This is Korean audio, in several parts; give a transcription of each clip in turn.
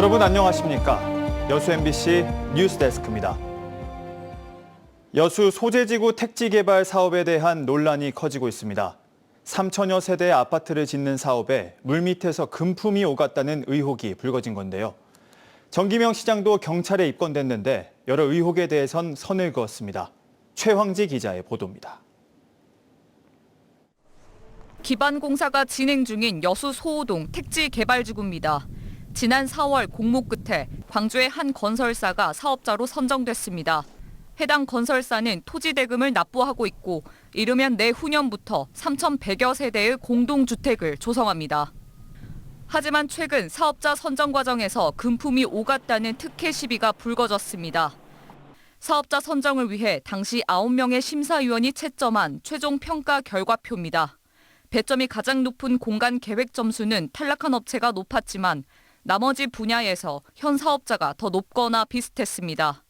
여러분 안녕하십니까? 여수 MBC 뉴스데스크입니다. 여수 소재지구 택지 개발 사업에 대한 논란이 커지고 있습니다. 3천여 세대의 아파트를 짓는 사업에 물밑에서 금품이 오갔다는 의혹이 불거진 건데요. 정기명 시장도 경찰에 입건됐는데 여러 의혹에 대해선 선을 그었습니다. 최황지 기자의 보도입니다. 기반 공사가 진행 중인 여수 소호동 택지 개발지구입니다. 지난 4월 공모 끝에 광주의 한 건설사가 사업자로 선정됐습니다. 해당 건설사는 토지 대금을 납부하고 있고 이르면 내후년부터 3,100여 세대의 공동주택을 조성합니다. 하지만 최근 사업자 선정 과정에서 금품이 오갔다는 특혜 시비가 불거졌습니다. 사업자 선정을 위해 당시 9명의 심사위원이 채점한 최종 평가 결과표입니다. 배점이 가장 높은 공간 계획 점수는 탈락한 업체가 높았지만 나머지 분야에서 현 사업자가 더 높거나 비슷했습니다.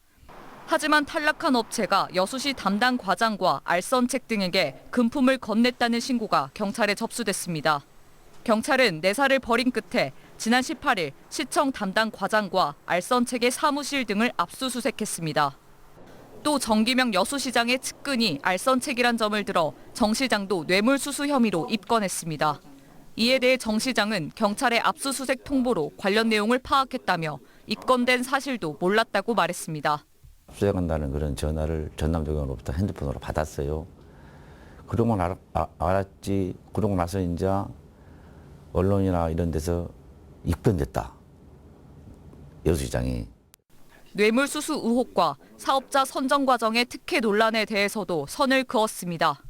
하지만 탈락한 업체가 여수시 담당 과장과 알선책 등에게 금품을 건넸다는 신고가 경찰에 접수됐습니다. 경찰은 내사를 벌인 끝에 지난 18일 시청 담당 과장과 알선책의 사무실 등을 압수수색했습니다. 또 정기명 여수시장의 측근이 알선책이란 점을 들어 정 시장도 뇌물수수 혐의로 입건했습니다. 이에 대해 정 시장은 경찰의 압수수색 통보로 관련 내용을 파악했다며 입건된 사실도 몰랐다고 말했습니다. 수색한다는 그런 전화를 전남도경으로부터 핸드폰으로 받았어요. 그러고 알, 아, 알았지. 그러고 나서 이제 언론이나 이런 데서 입건됐다. 여수시장이. 뇌물수수 의혹과 사업자 선정 과정의 특혜 논란에 대해서도 선을 그었습니다.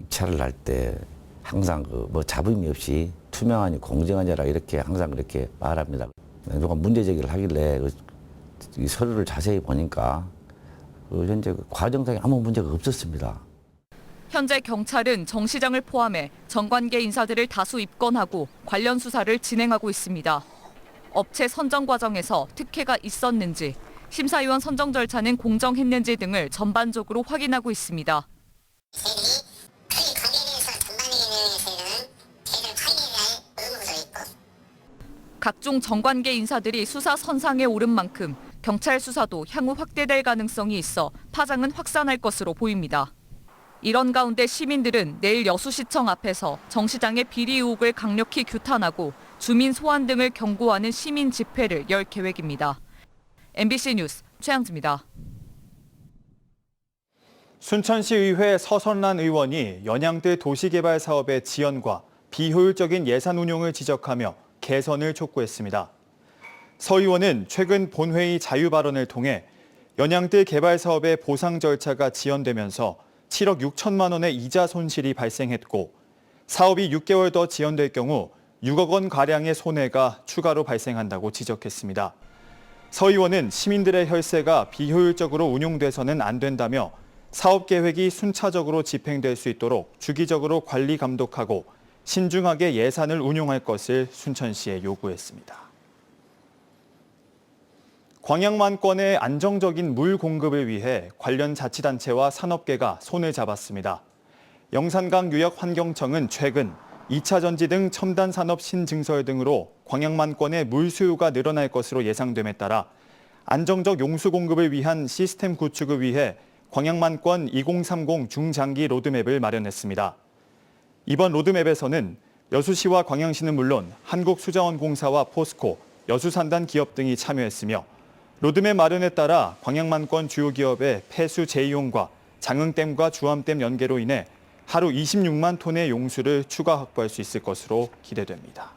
입찰을 할때 항상 그 뭐 잡음이 없이 투명하니 공정하니라 이렇게 항상 그렇게 말합니다. 누가 문제 제기를 하길래 그, 이 서류를 자세히 보니까 그 현재 그 과정상에 아무 문제가 없었습니다. 현재 경찰은 정 시장을 포함해 정관계 인사들을 다수 입건하고 관련 수사를 진행하고 있습니다. 업체 선정 과정에서 특혜가 있었는지, 심사위원 선정 절차는 공정했는지 등을 전반적으로 확인하고 있습니다. 각종 정관계 인사들이 수사 선상에 오른 만큼 경찰 수사도 향후 확대될 가능성이 있어 파장은 확산할 것으로 보입니다. 이런 가운데 시민들은 내일 여수시청 앞에서 정 시장의 비리 의혹을 강력히 규탄하고 주민 소환 등을 경고하는 시민 집회를 열 계획입니다. MBC 뉴스 최양지입니다. 순천시의회 서선란 의원이 연양대 도시개발 사업의 지연과 비효율적인 예산 운용을 지적하며 개선을 촉구했습니다. 서 의원은 최근 본회의 자유 발언을 통해 연양대 개발 사업의 보상 절차가 지연되면서 7억 6천만 원의 이자 손실이 발생했고 사업이 6개월 더 지연될 경우 6억 원 가량의 손해가 추가로 발생한다고 지적했습니다. 서 의원은 시민들의 혈세가 비효율적으로 운용돼서는 안 된다며 사업 계획이 순차적으로 집행될 수 있도록 주기적으로 관리 감독하고 신중하게 예산을 운용할 것을 순천시에 요구했습니다. 광양만권의 안정적인 물 공급을 위해 관련 자치단체와 산업계가 손을 잡았습니다. 영산강 유역 환경청은 최근 2차 전지 등 첨단 산업 신증설 등으로 광양만권의 물 수요가 늘어날 것으로 예상됨에 따라 안정적 용수 공급을 위한 시스템 구축을 위해 광양만권 2030 중장기 로드맵을 마련했습니다. 이번 로드맵에서는 여수시와 광양시는 물론 한국수자원공사와 포스코, 여수산단 기업 등이 참여했으며 로드맵 마련에 따라 광양만권 주요 기업의 폐수 재이용과 장흥댐과 주암댐 연계로 인해 하루 26만 톤의 용수를 추가 확보할 수 있을 것으로 기대됩니다.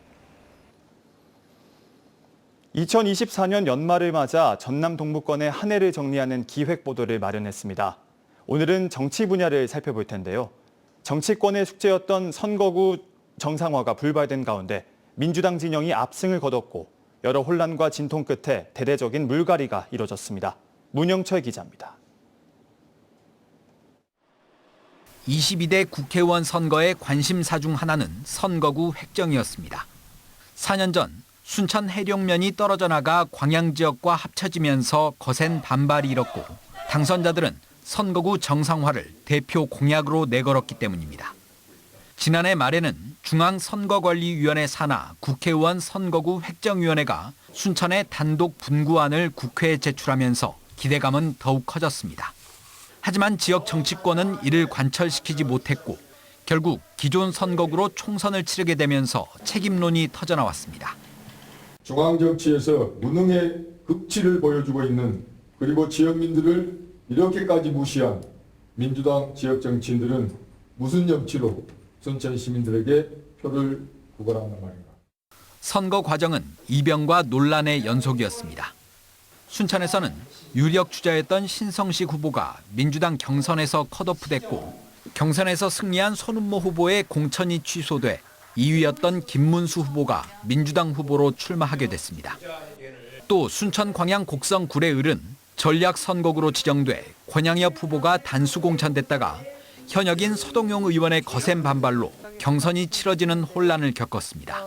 2024년 연말을 맞아 전남 동부권의 한 해를 정리하는 기획 보도를 마련했습니다. 오늘은 정치 분야를 살펴볼 텐데요. 정치권의 숙제였던 선거구 정상화가 불발된 가운데 민주당 진영이 압승을 거뒀고 여러 혼란과 진통 끝에 대대적인 물갈이가 이뤄졌습니다. 문영철 기자입니다. 22대 국회의원 선거의 관심사 중 하나는 선거구 획정이었습니다. 4년 전 순천 해룡면이 떨어져 나가 광양 지역과 합쳐지면서 거센 반발이 일었고 당선자들은 선거구 정상화를 대표 공약으로 내걸었기 때문입니다. 지난해 말에는 중앙선거관리위원회 산하 국회의원 선거구 획정위원회가 순천의 단독 분구안을 국회에 제출하면서 기대감은 더욱 커졌습니다. 하지만 지역 정치권은 이를 관철시키지 못했고 결국 기존 선거구로 총선을 치르게 되면서 책임론이 터져나왔습니다. 중앙 정치에서 무능의 극치를 보여주고 있는 그리고 지역민들을 이렇게까지 무시한 민주당 지역 정치인들은 무슨 염치로 순천 시민들에게 표를 구걸한단 말인가. 선거 과정은 이변과 논란의 연속이었습니다. 순천에서는 유력 주자였던 신성식 후보가 민주당 경선에서 컷오프됐고 경선에서 승리한 손은모 후보의 공천이 취소돼 2위였던 김문수 후보가 민주당 후보로 출마하게 됐습니다. 또 순천 광양 곡성 구례을은 전략 선거구로 지정돼 권양엽 후보가 단수 공천됐다가 현역인 서동용 의원의 거센 반발로 경선이 치러지는 혼란을 겪었습니다.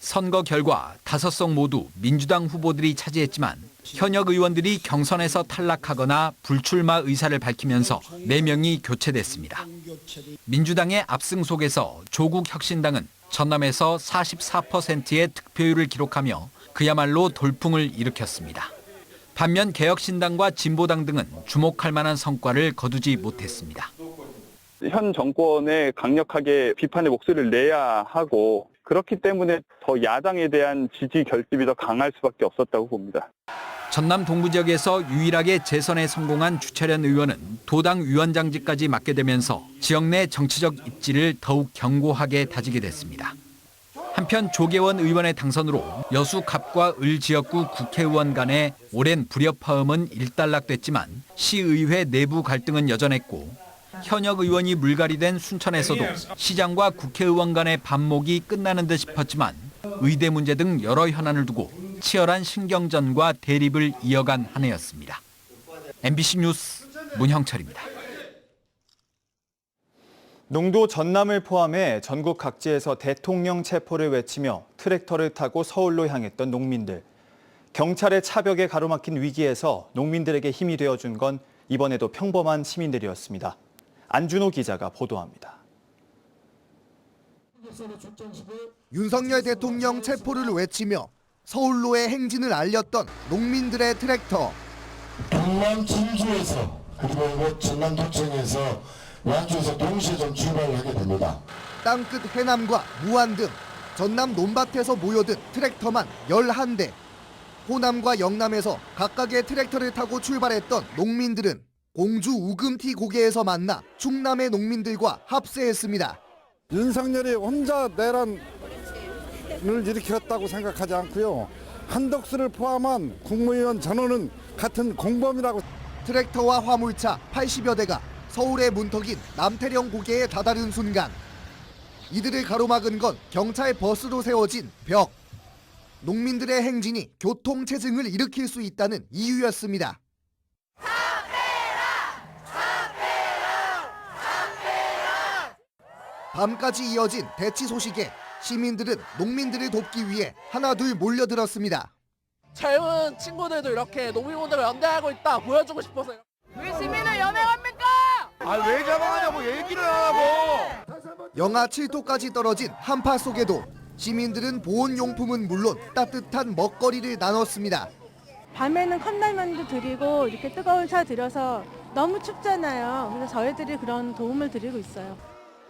선거 결과 다섯 석 모두 민주당 후보들이 차지했지만 현역 의원들이 경선에서 탈락하거나 불출마 의사를 밝히면서 4명이 교체됐습니다. 민주당의 압승 속에서 조국 혁신당은 전남에서 44%의 득표율을 기록하며 그야말로 돌풍을 일으켰습니다. 반면 개혁신당과 진보당 등은 주목할 만한 성과를 거두지 못했습니다. 현 정권에 강력하게 비판의 목소리를 내야 하고 그렇기 때문에 더 야당에 대한 지지 결집이 더 강할 수밖에 없었다고 봅니다. 전남 동부 지역에서 유일하게 재선에 성공한 주철현 의원은 도당 위원장직까지 맡게 되면서 지역 내 정치적 입지를 더욱 견고하게 다지게 됐습니다. 한편 조계원 의원의 당선으로 여수 갑과 을 지역구 국회의원 간의 오랜 불협화음은 일단락됐지만 시의회 내부 갈등은 여전했고 현역 의원이 물갈이된 순천에서도 시장과 국회의원 간의 반목이 끝나는 듯 싶었지만 의대 문제 등 여러 현안을 두고 치열한 신경전과 대립을 이어간 한 해였습니다. MBC 뉴스 문형철입니다. 농도 전남을 포함해 전국 각지에서 대통령 체포를 외치며 트랙터를 타고 서울로 향했던 농민들. 경찰의 차벽에 가로막힌 위기에서 농민들에게 힘이 되어준 건 이번에도 평범한 시민들이었습니다. 안준호 기자가 보도합니다. 윤석열 대통령 체포를 외치며 서울로의 행진을 알렸던 농민들의 트랙터. 경남 진주에서 그리고 전남 도청에서 완주에서 동시에 좀 출발을 하게 됩니다. 땅끝 해남과 무안 등 전남 논밭에서 모여든 트랙터만 11대. 호남과 영남에서 각각의 트랙터를 타고 출발했던 농민들은 공주 우금티 고개에서 만나 충남의 농민들과 합세했습니다. 윤석열이 혼자 내란을 일으켰다고 생각하지 않고요. 한덕수를 포함한 국무위원 전원은 같은 공범이라고 트랙터와 화물차 80여 대가 서울의 문턱인 남태령 고개에 다다른 순간 이들을 가로막은 건 경찰 버스로 세워진 벽. 농민들의 행진이 교통 체증을 일으킬 수 있다는 이유였습니다. 밤까지 이어진 대치 소식에 시민들은 농민들을 돕기 위해 하나둘 몰려들었습니다. 젊은 친구들도 이렇게 농민분들을 연대하고 있다 보여주고 싶어서요. 우리 시민을 연행합니까? 아왜 잡아가냐고 얘기를 하고 영하 7도까지 떨어진 한파 속에도 시민들은 보온용품은 물론 따뜻한 먹거리를 나눴습니다. 밤에는 컵라면도 드리고 이렇게 뜨거운 차 드려서 너무 춥잖아요. 그래서 저희들이 그런 도움을 드리고 있어요.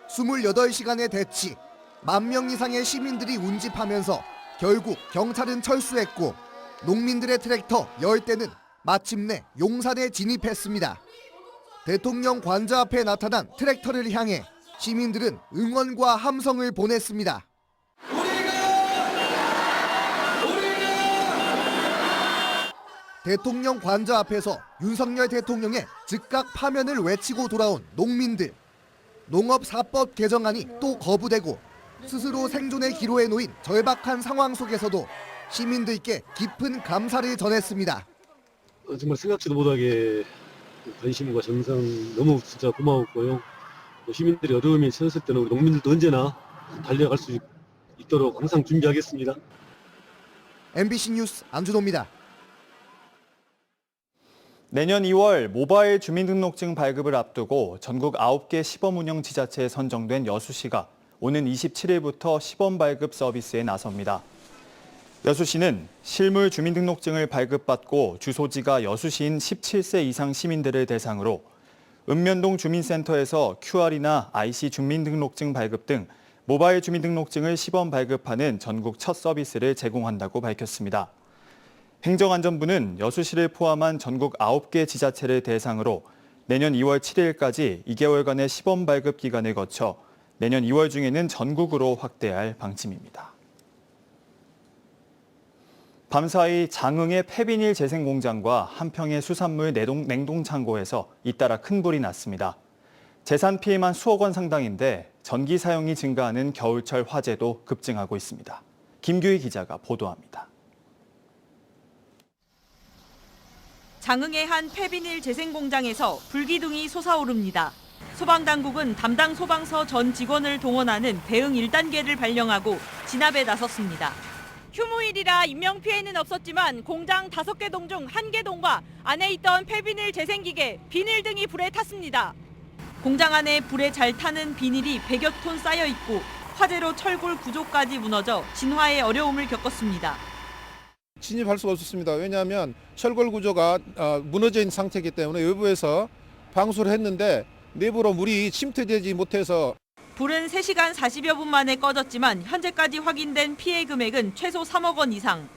28시간의 대치, 만 명 이상의 시민들이 운집하면서 결국 경찰은 철수했고 농민들의 트랙터 10대는 마침내 용산에 진입했습니다. 대통령 관저 앞에 나타난 트랙터를 향해 시민들은 응원과 함성을 보냈습니다. 대통령 관저 앞에서 윤석열 대통령의 즉각 파면을 외치고 돌아온 농민들. 농업 사법 개정안이 또 거부되고 스스로 생존의 기로에 놓인 절박한 상황 속에서도 시민들께 깊은 감사를 전했습니다. 어, 정말 생각지도 못하게 관심과 정성 너무 진짜 고마웠고요. 또 시민들이 어려움에 처했을 때는 우리 농민들도 언제나 달려갈 수 있- 있도록 항상 준비하겠습니다. MBC 뉴스 안준호입니다. 내년 2월 모바일 주민등록증 발급을 앞두고 전국 9개 시범 운영 지자체에 선정된 여수시가 오는 27일부터 시범 발급 서비스에 나섭니다. 여수시는 실물 주민등록증을 발급받고 주소지가 여수시인 17세 이상 시민들을 대상으로 읍면동 주민센터에서 QR이나 IC 주민등록증 발급 등 모바일 주민등록증을 시범 발급하는 전국 첫 서비스를 제공한다고 밝혔습니다. 행정안전부는 여수시를 포함한 전국 9개 지자체를 대상으로 내년 2월 7일까지 2개월간의 시범 발급 기간을 거쳐 내년 2월 중에는 전국으로 확대할 방침입니다. 밤사이 장흥의 폐비닐 재생 공장과 한평의 수산물 냉동, 창고에서 잇따라 큰 불이 났습니다. 재산 피해만 수억 원 상당인데 전기 사용이 증가하는 겨울철 화재도 급증하고 있습니다. 김규희 기자가 보도합니다. 장흥의 한 폐비닐 재생 공장에서 불기둥이 솟아오릅니다. 소방당국은 담당 소방서 전 직원을 동원하는 대응 1단계를 발령하고 진압에 나섰습니다. 휴무일이라 인명피해는 없었지만 공장 5개 동 중 1개 동과 안에 있던 폐비닐 재생기계, 비닐 등이 불에 탔습니다. 공장 안에 불에 잘 타는 비닐이 100여 톤 쌓여 있고 화재로 철골 구조까지 무너져 진화에 어려움을 겪었습니다. 진입할 수가 없었습니다. 왜냐하면 철골 구조가 어, 무너져 있는 상태이기 때문에 외부에서 방수를 했는데 내부로 물이 침투되지 못해서 불은 3시간 40여 분 만에 꺼졌지만 현재까지 확인된 피해 금액은 최소 3억 원 이상.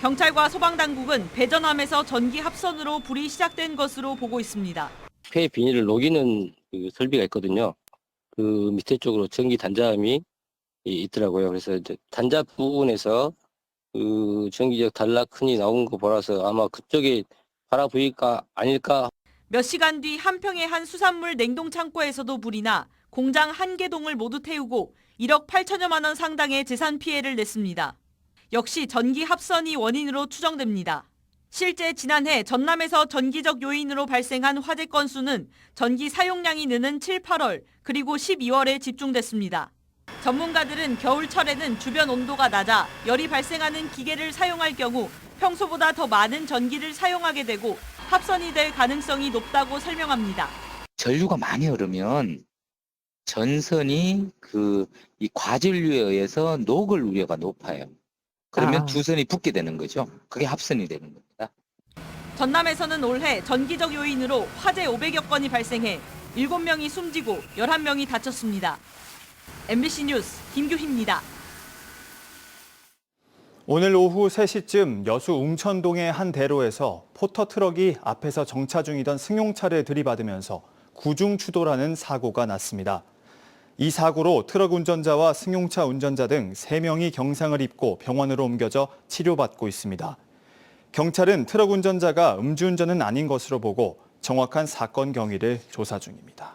경찰과 소방당국은 배전함에서 전기 합선으로 불이 시작된 것으로 보고 있습니다. 폐 비닐을 녹이는 그 설비가 있거든요. 그 밑에 쪽으로 전기 단자함이 이- 있더라고요. 그래서 이제 단자 부분에서 그 전기적 단락 흔이 나온 거 보라서 아마 그쪽에 바라 보일까 아닐까 몇 시간 뒤 한평의 한 수산물 냉동 창고에서도 불이 나 공장 한 개 동을 모두 태우고 1억 8천여만 원 상당의 재산 피해를 냈습니다. 역시 전기 합선이 원인으로 추정됩니다. 실제 지난해 전남에서 전기적 요인으로 발생한 화재 건수는 전기 사용량이 느는 7, 8월 그리고 12월에 집중됐습니다. 전문가들은 겨울철에는 주변 온도가 낮아 열이 발생하는 기계를 사용할 경우 평소보다 더 많은 전기를 사용하게 되고 합선이 될 가능성이 높다고 설명합니다. 전류가 많이 흐르면 전선이 그 이 과전류에 의해서 녹을 우려가 높아요. 그러면 아. 두 선이 붙게 되는 거죠. 그게 합선이 되는 겁니다. 전남에서는 올해 전기적 요인으로 화재 500여 건이 발생해 7명이 숨지고 11명이 다쳤습니다. MBC 뉴스 김규희입니다. 오늘 오후 3시쯤 여수 웅천동의 한 대로에서 포터 트럭이 앞에서 정차 중이던 승용차를 들이받으면서 구중 추돌하는 사고가 났습니다. 이 사고로 트럭 운전자와 승용차 운전자 등 3명이 경상을 입고 병원으로 옮겨져 치료받고 있습니다. 경찰은 트럭 운전자가 음주운전은 아닌 것으로 보고 정확한 사건 경위를 조사 중입니다.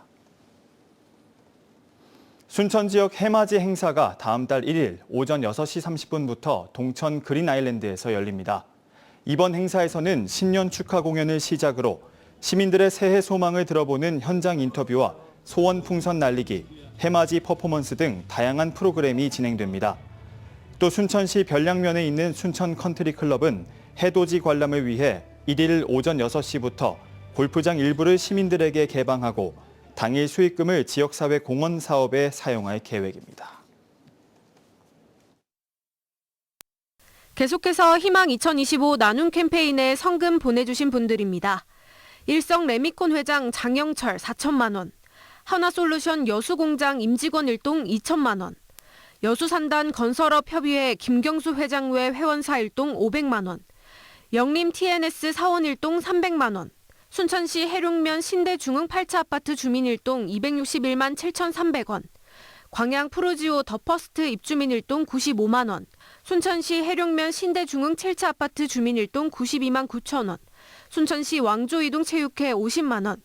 순천 지역 해맞이 행사가 다음 달 1일 오전 6시 30분부터 동천 그린 아일랜드에서 열립니다. 이번 행사에서는 신년 축하 공연을 시작으로 시민들의 새해 소망을 들어보는 현장 인터뷰와 소원 풍선 날리기, 해맞이 퍼포먼스 등 다양한 프로그램이 진행됩니다. 또 순천시 별량면에 있는 순천 컨트리 클럽은 해돋이 관람을 위해 1일 오전 6시부터 골프장 일부를 시민들에게 개방하고 당일 수익금을 지역사회 공헌 사업에 사용할 계획입니다. 계속해서 희망 2025 나눔 캠페인에 성금 보내주신 분들입니다. 일성 레미콘 회장 장영철 4천만 원, 하나솔루션 여수공장 임직원 일동 2천만 원, 여수산단 건설업 협의회 김경수 회장 외 회원사 일동 500만 원, 영림 TNS 사원 일동 300만 원, 순천시 해룡면 신대중흥 8차 아파트 주민 일동 261만 7,300원, 광양 프로지오 더퍼스트 입주민 일동 95만 원, 순천시 해룡면 신대중흥 7차 아파트 주민 일동 92만 9천 원, 순천시 왕조이동 체육회 50만 원,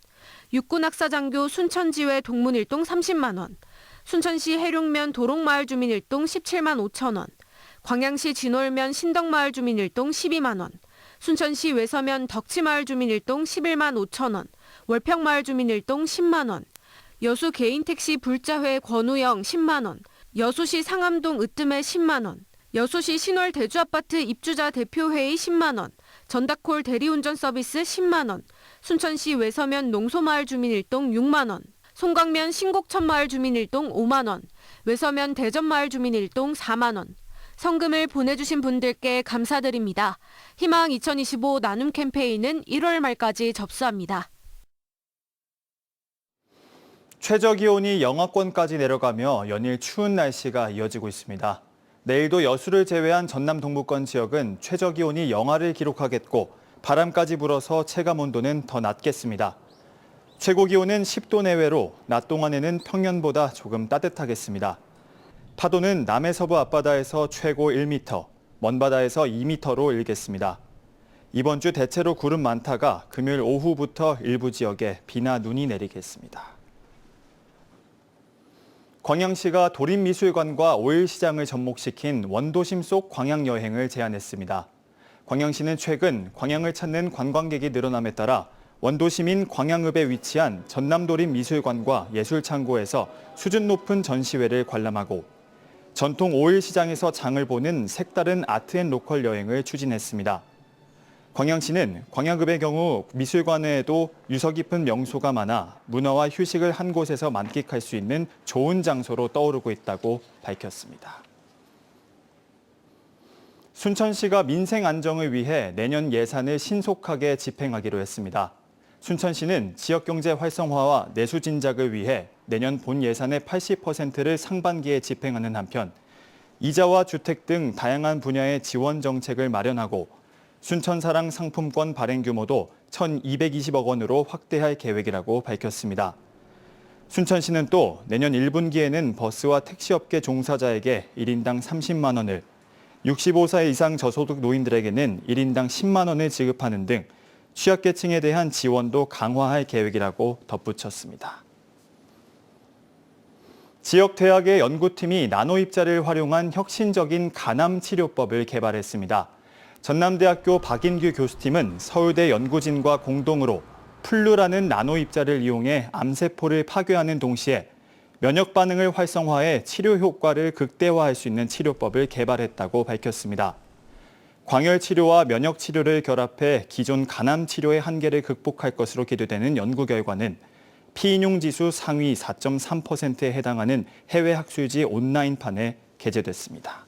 육군 학사장교 순천지회 동문 일동 30만 원, 순천시 해룡면 도롱마을 주민 일동 17만 5천 원, 광양시 진월면 신덕마을 주민 일동 12만 원, 순천시 외서면 덕치마을 주민 일동 11만 5천 원, 월평마을 주민 일동 10만 원, 여수 개인택시 불자회 권우영 10만 원, 여수시 상암동 으뜸에 10만 원, 여수시 신월 대주아파트 입주자 대표회의 10만 원, 전다콜 대리운전 서비스 10만 원, 순천시 외서면 농소마을 주민 일동 6만 원, 송광면 신곡천마을 주민 일동 5만 원, 외서면 대전마을 주민 1동 4만 원. 성금을 보내주신 분들께 감사드립니다. 희망 2025 나눔 캠페인은 1월 말까지 접수합니다. 최저 기온이 영하권까지 내려가며 연일 추운 날씨가 이어지고 있습니다. 내일도 여수를 제외한 전남 동부권 지역은 최저 기온이 영하를 기록하겠고 바람까지 불어서 체감 온도는 더 낮겠습니다. 최고 기온은 10도 내외로 낮 동안에는 평년보다 조금 따뜻하겠습니다. 파도는 남해서부 앞바다에서 최고 1m, 먼바다에서 2m로 일겠습니다. 이번 주 대체로 구름 많다가 금요일 오후부터 일부 지역에 비나 눈이 내리겠습니다. 광양시가 도림미술관과 오일시장을 접목시킨 원도심 속 광양 여행을 제안했습니다. 광양시는 최근 광양을 찾는 관광객이 늘어남에 따라 원도심인 광양읍에 위치한 전남도림미술관과 예술창고에서 수준 높은 전시회를 관람하고 전통 오일시장에서 장을 보는 색다른 아트앤로컬 여행을 추진했습니다. 광양시는 광양읍의 경우 미술관 외에도 유서 깊은 명소가 많아 문화와 휴식을 한 곳에서 만끽할 수 있는 좋은 장소로 떠오르고 있다고 밝혔습니다. 순천시가 민생 안정을 위해 내년 예산을 신속하게 집행하기로 했습니다. 순천시는 지역경제 활성화와 내수 진작을 위해 내년 본 예산의 80%를 상반기에 집행하는 한편 이자와 주택 등 다양한 분야의 지원 정책을 마련하고 순천사랑 상품권 발행 규모도 1,220억 원으로 확대할 계획이라고 밝혔습니다. 순천시는 또 내년 1분기에는 버스와 택시업계 종사자에게 1인당 30만 원을, 65세 이상 저소득 노인들에게는 1인당 10만 원을 지급하는 등 취약계층에 대한 지원도 강화할 계획이라고 덧붙였습니다. 지역 대학의 연구팀이 나노 입자를 활용한 혁신적인 간암 치료법을 개발했습니다. 전남대학교 박인규 교수팀은 서울대 연구진과 공동으로 플루라는 나노 입자를 이용해 암세포를 파괴하는 동시에 면역 반응을 활성화해 치료 효과를 극대화할 수 있는 치료법을 개발했다고 밝혔습니다. 광열 치료와 면역 치료를 결합해 기존 간암 치료의 한계를 극복할 것으로 기대되는 연구 결과는 피인용 지수 상위 4.3%에 해당하는 해외 학술지 온라인판에 게재됐습니다.